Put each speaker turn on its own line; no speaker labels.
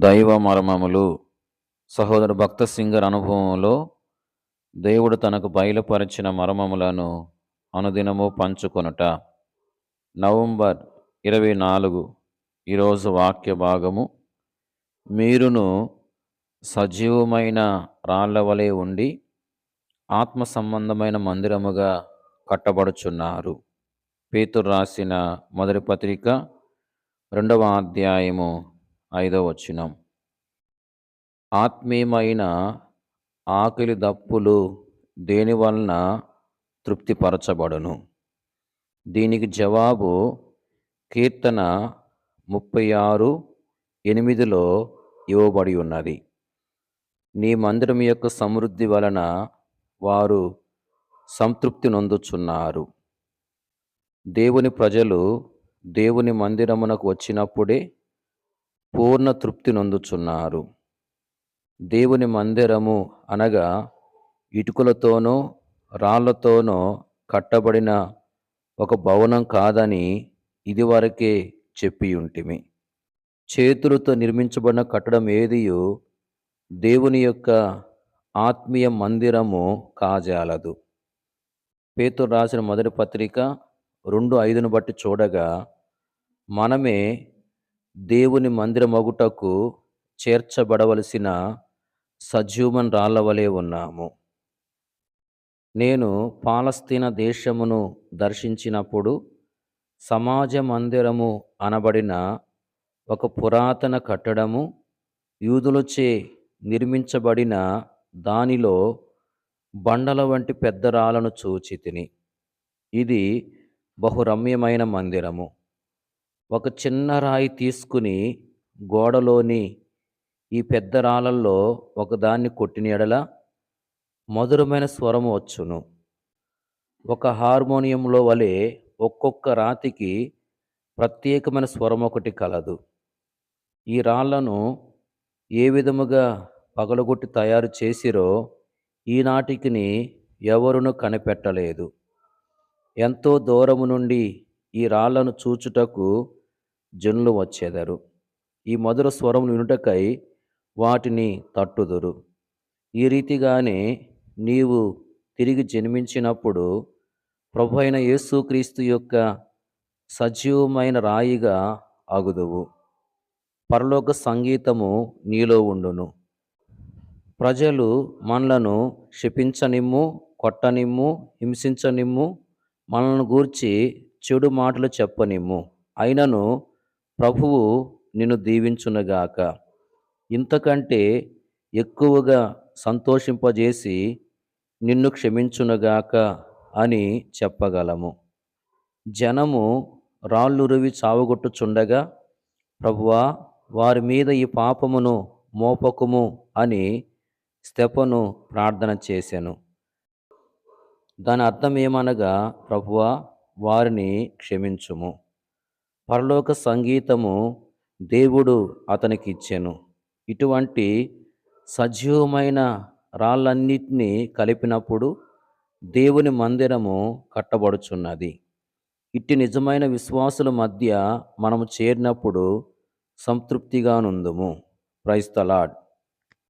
దైవ మర్మములు సహోదరు భక్త సింగర్ అనుభవంలో దేవుడు తనకు బయలుపరిచిన మర్మములను అనుదినము పంచుకొనుట. నవంబర్ ఇరవై నాలుగు ఈరోజు వాక్య భాగము. మీరును సజీవమైన రాళ్ళ వలె ఉండి ఆత్మ సంబంధమైన మందిరముగా కట్టబడుచున్నారు. పేతురు రాసిన మొదటి పత్రిక రెండవ అధ్యాయము ఐదో వచనం. ఆత్మీయమైన ఆకలి దప్పులు దేని వలన తృప్తిపరచబడును? దీనికి జవాబు కీర్తన ముప్పై ఆరు ఎనిమిదిలో ఇవ్వబడి ఉన్నది. నీ మందిరం యొక్క సమృద్ధి వలన వారు సంతృప్తి నొందుచున్నారు. దేవుని ప్రజలు దేవుని మందిరమునకు వచ్చినప్పుడే పూర్ణ తృప్తి నొందుచున్నారు. దేవుని మందిరము అనగా ఇటుకలతోనో రాళ్ళతోనో కట్టబడిన ఒక భవనం కాదని ఇదివరకే చెప్పియుంటిమి. చేతులతో నిర్మించబడిన కట్టడం ఏదియో దేవుని యొక్క ఆత్మీయ మందిరము కాజాలదు. పేతురు రాసిన మొదటి పత్రిక రెండు ఐదును బట్టి చూడగా మనమే దేవుని మందిరమగుటకు చేర్చబడవలసిన సజీవన్ రాళ్ళ వలె ఉన్నాము. నేను పాలస్తీన దేశమును దర్శించినప్పుడు సమాజ మందిరము అనబడిన ఒక పురాతన కట్టడము యూదులచే నిర్మించబడిన దానిలో బండల వంటి పెద్ద రాళ్ళను చూచి తిని ఇది బహురమ్యమైన మందిరము. ఒక చిన్న రాయి తీసుకుని గోడలోని ఈ పెద్ద రాళ్ళల్లో ఒకదాన్ని కొట్టిన ఎడల మధురమైన స్వరము వచ్చును. ఒక హార్మోనియంలో వలె ఒక్కొక్క రాతికి ప్రత్యేకమైన స్వరం ఒకటి కలదు. ఈ రాళ్ళను ఏ విధముగా పగలగొట్టి తయారు చేసిరో ఈనాటికిని ఎవరును కనిపెట్టలేదు. ఎంతో దూరము నుండి ఈ రాళ్ళను చూచుటకు జనులు వచ్చేదరు. ఈ మధుర స్వరం వినుటకై వాటిని తట్టుదురు. ఈ రీతిగానే నీవు తిరిగి జన్మించినప్పుడు ప్రభు అయిన యేసుక్రీస్తు యొక్క సజీవమైన రాయిగా అగుదువు. పరలోక సంగీతము నీలో ఉండును. ప్రజలు మనలను శపించనిమ్ము కొట్టనిమ్ము హింసించనిమ్ము మనల్ని గూర్చి చెడు మాటలు చెప్పనిమ్ము. అయినను ప్రభువు నిన్ను దీవించునుగాక. ఇంతకంటే ఎక్కువగా సంతోషింపజేసి నిన్ను క్షమించునుగాక అని చెప్పగలము. జనము రాళ్ళురువి చావగొట్టుచుండగా ప్రభువా వారి మీద ఈ పాపమును మోపకుము అని స్తెపను ప్రార్థన చేశాను దాని అర్థం ఏమనగా ప్రభువా వారిని క్షమించుము. పరలోక సంగీతము దేవుడు అతనికి ఇచ్చెను ఇటువంటి సజీవమైన రాళ్ళన్నిటినీ కలిపినప్పుడు దేవుని మందిరము కట్టబడుచున్నది. ఇట్టి నిజమైన విశ్వాసుల మధ్య మనము చేరినప్పుడు సంతృప్తిగా నుందుము ప్రైస్తలాడ్